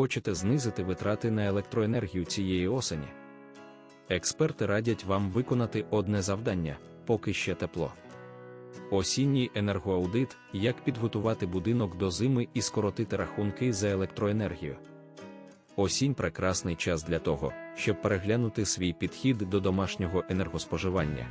Хочете знизити витрати на електроенергію цієї осені? Експерти радять вам виконати одне завдання, поки ще тепло. Осінній енергоаудит як підготувати будинок до зими і скоротити рахунки за електроенергію. Осінь прекрасний час для того, щоб переглянути свій підхід до домашнього енергоспоживання.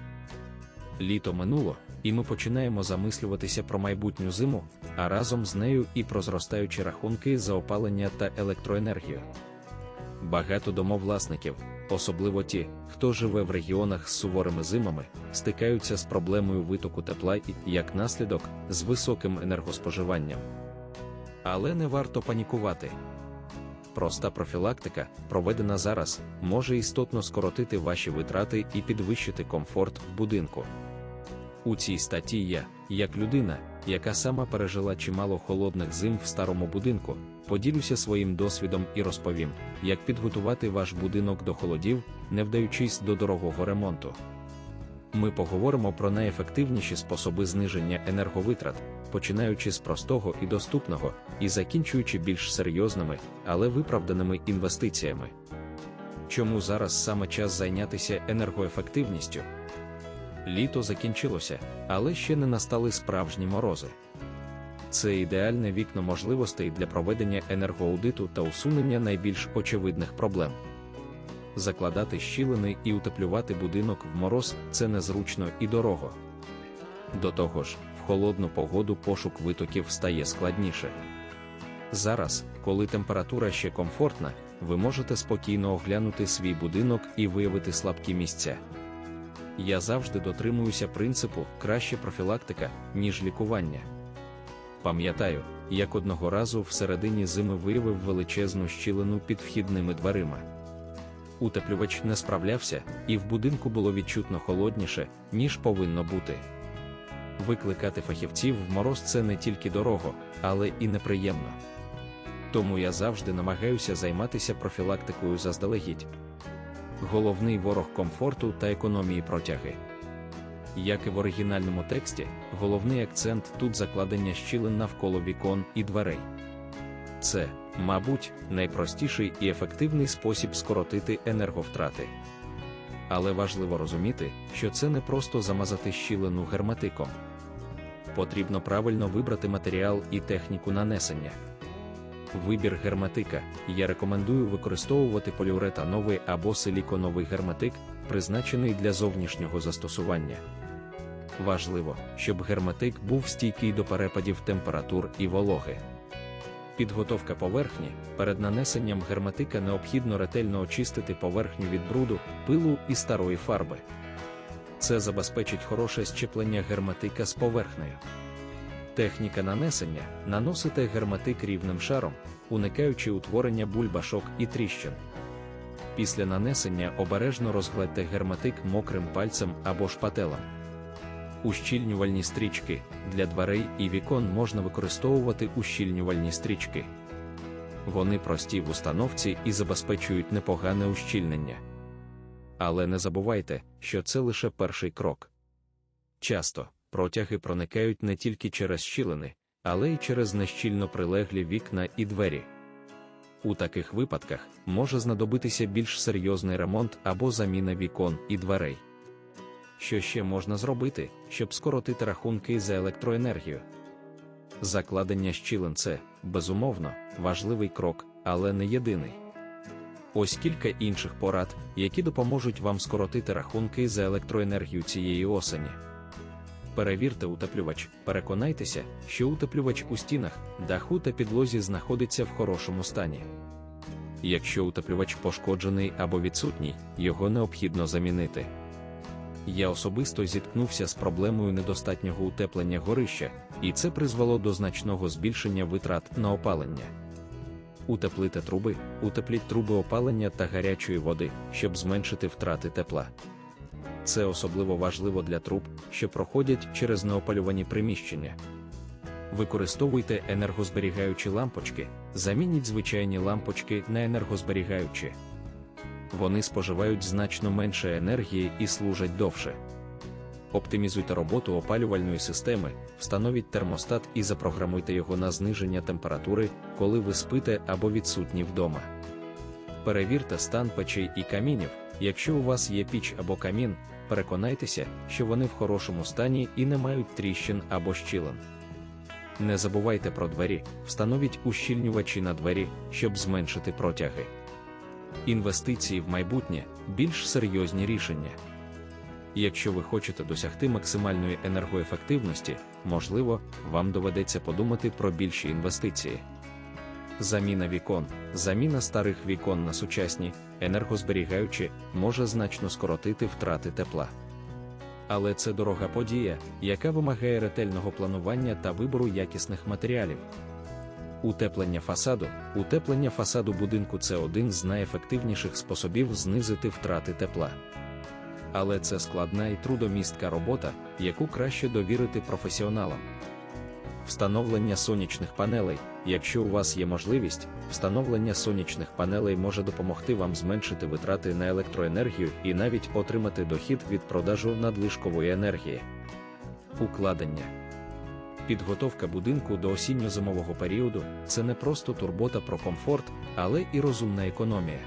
Літо минуло, і ми починаємо замислюватися про майбутню зиму, а разом з нею і про зростаючі рахунки за опалення та електроенергію. Багато домовласників, особливо ті, хто живе в регіонах з суворими зимами, стикаються з проблемою витоку тепла і, як наслідок, з високим енергоспоживанням. Але не варто панікувати. Проста профілактика, проведена зараз, може істотно скоротити ваші витрати і підвищити комфорт в будинку. У цій статті я, як людина, яка сама пережила чимало холодних зим в старому будинку, поділюся своїм досвідом і розповім, як підготувати ваш будинок до холодів, не вдаючись до дорогого ремонту. Ми поговоримо про найефективніші способи зниження енерговитрат, починаючи з простого і доступного, і закінчуючи більш серйозними, але виправданими інвестиціями. Чому зараз саме час зайнятися енергоефективністю? Літо закінчилося, але ще не настали справжні морози. Це ідеальне вікно можливостей для проведення енергоаудиту та усунення найбільш очевидних проблем. Закладати щілини і утеплювати будинок в мороз це незручно і дорого. До того ж, в холодну погоду пошук витоків стає складніше. Зараз, коли температура ще комфортна, ви можете спокійно оглянути свій будинок і виявити слабкі місця. Я завжди дотримуюся принципу краще профілактика, ніж лікування. Пам'ятаю, як одного разу всередині зими виявив величезну щілину під вхідними дверима. Утеплювач не справлявся, і в будинку було відчутно холодніше, ніж повинно бути. Викликати фахівців в мороз це не тільки дорого, але і неприємно. Тому я завжди намагаюся займатися профілактикою заздалегідь. Головний ворог комфорту та економії протяги. Як і в оригінальному тексті, головний акцент тут закладення щілин навколо вікон і дверей. Це, мабуть, найпростіший і ефективний спосіб скоротити енерговтрати. Але важливо розуміти, що це не просто замазати щілину герметиком. Потрібно правильно вибрати матеріал і техніку нанесення. Вибір герметика. Я рекомендую використовувати поліуретановий або силіконовий герметик, призначений для зовнішнього застосування. Важливо, щоб герметик був стійкий до перепадів температур і вологи. Підготовка поверхні перед нанесенням герметика необхідно ретельно очистити поверхню від бруду, пилу і старої фарби. Це забезпечить хороше щеплення герметика з поверхнею. Техніка нанесення наносите герметик рівним шаром, уникаючи утворення бульбашок і тріщин. Після нанесення обережно розгладьте герметик мокрим пальцем або шпателем. Ущільнювальні стрічки для дверей і вікон можна використовувати ущільнювальні стрічки. Вони прості в установці і забезпечують непогане ущільнення. Але не забувайте, що це лише перший крок. Часто протяги проникають не тільки через щілини, але й через нещільно прилеглі вікна і двері. У таких випадках може знадобитися більш серйозний ремонт або заміна вікон і дверей. Що ще можна зробити, щоб скоротити рахунки за електроенергію? Закладення щілин це, безумовно, важливий крок, але не єдиний. Ось кілька інших порад, які допоможуть вам скоротити рахунки за електроенергію цієї осені. Перевірте утеплювач, переконайтеся, що утеплювач у стінах, даху та підлозі знаходиться в хорошому стані. Якщо утеплювач пошкоджений або відсутній, його необхідно замінити. Я особисто зіткнувся з проблемою недостатнього утеплення горища, і це призвело до значного збільшення витрат на опалення. Утеплите труби, утепліть труби опалення та гарячої води, щоб зменшити втрати тепла. Це особливо важливо для труб, що проходять через неопалювані приміщення. Використовуйте енергозберігаючі лампочки, замініть звичайні лампочки на енергозберігаючі. Вони споживають значно менше енергії і служать довше. Оптимізуйте роботу опалювальної системи, встановіть термостат і запрограмуйте його на зниження температури, коли ви спите або відсутні вдома. Перевірте стан печей і камінів. Якщо у вас є піч або камін, переконайтеся, що вони в хорошому стані і не мають тріщин або щілин. Не забувайте про двері, встановіть ущільнювачі на двері, щоб зменшити протяги. Інвестиції в майбутнє більш серйозні рішення. Якщо ви хочете досягти максимальної енергоефективності, можливо, вам доведеться подумати про більші інвестиції. Заміна вікон, заміна старих вікон на сучасні, енергозберігаючі, може значно скоротити втрати тепла. Але це дорога подія, яка вимагає ретельного планування та вибору якісних матеріалів. Утеплення фасаду. Утеплення фасаду будинку це один з найефективніших способів знизити втрати тепла. Але це складна і трудомістка робота, яку краще довірити професіоналам. Встановлення сонячних панелей. Якщо у вас є можливість, встановлення сонячних панелей може допомогти вам зменшити витрати на електроенергію і навіть отримати дохід від продажу надлишкової енергії. Укладення. Підготовка будинку до осінньо-зимового періоду це не просто турбота про комфорт, але і розумна економія.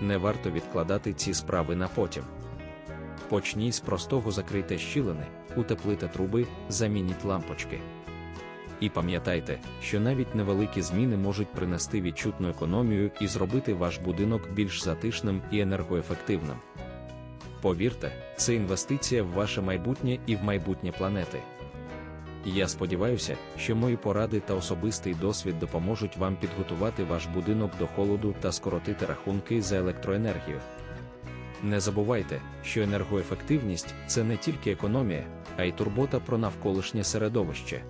Не варто відкладати ці справи на потім. Почніть з простого закрийте щілини, утеплите труби, замініть лампочки. І пам'ятайте, що навіть невеликі зміни можуть принести відчутну економію і зробити ваш будинок більш затишним і енергоефективним. Повірте, це інвестиція в ваше майбутнє і в майбутнє планети. Я сподіваюся, що мої поради та особистий досвід допоможуть вам підготувати ваш будинок до холоду та скоротити рахунки за електроенергію. Не забувайте, що енергоефективність це не тільки економія, а й турбота про навколишнє середовище.